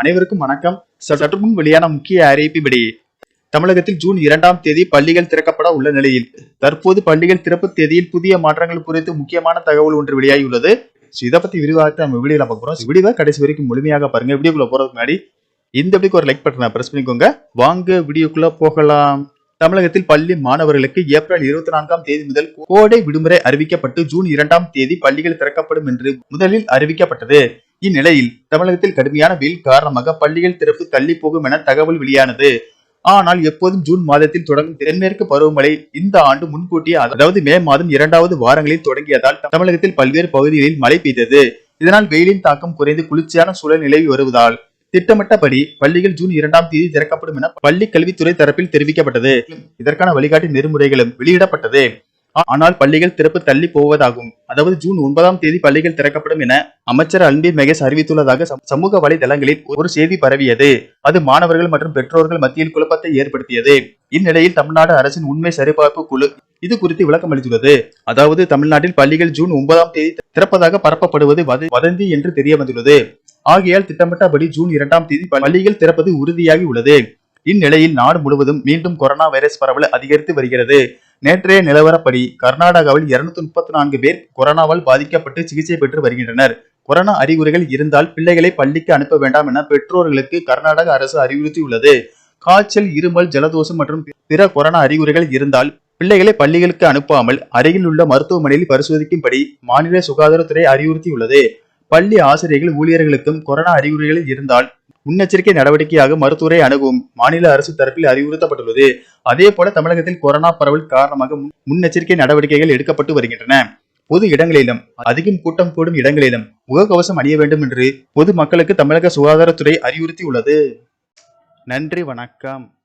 அனைவருக்கும் வணக்கம். சற்று முன் வெளியான முக்கிய அறிவிப்பின்படி தமிழகத்தில் ஜூன் இரண்டாம் தேதி பள்ளிகள் திறக்கப்பட உள்ள நிலையில் தற்போது பள்ளிகள் திறப்பு தேதியில் புதிய மாற்றங்கள் குறித்து முக்கியமான தகவல் ஒன்று வெளியாகியுள்ளது. இதை பத்தி விரிவாக நம்ம வீடியோல பார்க்க போறோம். கடைசி வரைக்கும் முழுமையாக பாருங்க. வீடியோக்குள்ள போறதுக்கு முன்னாடி இந்த வீடியோக்கு ஒரு லைக் பட்டனை பிரஸ் பண்ணிக்கோங்க. வாங்க வீடியோக்குள்ள போகலாம். தமிழகத்தில் பள்ளி மாணவர்களுக்கு ஏப்ரல் இருபத்தி நான்காம் தேதி முதல் கோடை விடுமுறை அறிவிக்கப்பட்டு ஜூன் இரண்டாம் தேதி பள்ளிகள் திறக்கப்படும் என்று முதலில் அறிவிக்கப்பட்டது. இந்நிலையில் தமிழகத்தில் கடுமையான வெயில் காரணமாக பள்ளிகள் திறப்பு தள்ளி போகும் என தகவல் வெளியானது. ஆனால் எப்போதும் ஜூன் மாதத்தில் தொடங்கும் தென்மேற்கு பருவமழை இந்த ஆண்டு முன்கூட்டியே அதாவது மே மாதம் இரண்டாவது வாரங்களில் தொடங்கியதால் தமிழகத்தில் பல்வேறு பகுதிகளில் மழை பெய்தது. இதனால் வெயிலின் தாக்கம் குறைந்து குளிர்ச்சியான சூழல் நிலவி வருவதால் திட்டமிட்டபடி பள்ளிகள் ஜூன் இரண்டாம் தேதி திறக்கப்படும் என பள்ளி கல்வித்துறை தரப்பில் தெரிவிக்கப்பட்டது. இதற்கான வழிகாட்டி நெறிமுறைகளும் வெளியிடப்பட்டது. ஆனால் பள்ளிகள் திறப்பு தள்ளி போவதாகும். அதாவது ஜூன் ஒன்பதாம் தேதி பள்ளிகள் திறக்கப்படும் என அமைச்சர் அன்பில் மகேஷ் அறிவித்துள்ளதாக சமூக வலைதளங்களில் ஒரு செய்தி பரவியது. அது மாணவர்கள் மற்றும் பெற்றோர்கள் மத்தியில் குழப்பத்தை ஏற்படுத்தியது. இந்நிலையில் தமிழ்நாடு அரசின் உண்மை சரிபார்ப்பு குழு இது குறித்து விளக்கம் அளித்துள்ளது. அதாவது தமிழ்நாட்டில் பள்ளிகள் ஜூன் ஒன்பதாம் தேதி திறப்பதாக பரப்பப்படுவது வத- வதந்தி என்று தெரிய வந்துள்ளது ஆகையால் திட்டமிட்டபடி ஜூன் இரண்டாம் தேதி பள்ளிகள் திறப்பது உறுதியாகி உள்ளது. இந்நிலையில் நாடு முழுவதும் மீண்டும் கொரோனா வைரஸ் பரவல் அதிகரித்து வருகிறது. நேற்றைய நிலவரப்படி கர்நாடகாவில் இருநூத்தி முப்பத்தி நான்கு பேர் கொரோனாவால் பாதிக்கப்பட்டு சிகிச்சை பெற்று வருகின்றனர். கொரோனா அறிகுறிகள் இருந்தால் பிள்ளைகளை பள்ளிக்கு அனுப்ப வேண்டாம் என பெற்றோர்களுக்கு கர்நாடக அரசு அறிவுறுத்தியுள்ளது. காய்ச்சல் இருமல் ஜலதோஷம் மற்றும் பிற கொரோனா அறிகுறிகள் இருந்தால் பிள்ளைகளை பள்ளிகளுக்கு அனுப்பாமல் அருகில் உள்ள மருத்துவமனையில் பரிசோதிக்கும்படி மாநில சுகாதாரத்துறை அறிவுறுத்தியுள்ளது. பள்ளி ஆசிரியர்கள் ஊழியர்களுக்கும் கொரோனா அறிகுறிகள் இருந்தால் முன்னெச்சரிக்கை நடவடிக்கையாக மருத்துவரை அணுகும் மாநில அரசு தரப்பில் அறிவுறுத்தப்பட்டுள்ளது. அதே போல தமிழகத்தில் கொரோனா பரவல் காரணமாக முன்னெச்சரிக்கை நடவடிக்கைகள் எடுக்கப்பட்டு வருகின்றன. பொது இடங்களிலும் அதிகம் கூட்டம் கூடும் இடங்களிலும் முகக்கவசம் அணிய வேண்டும் என்று பொது மக்களுக்கு தமிழக சுகாதாரத்துறை அறிவுறுத்தியுள்ளது. நன்றி வணக்கம்.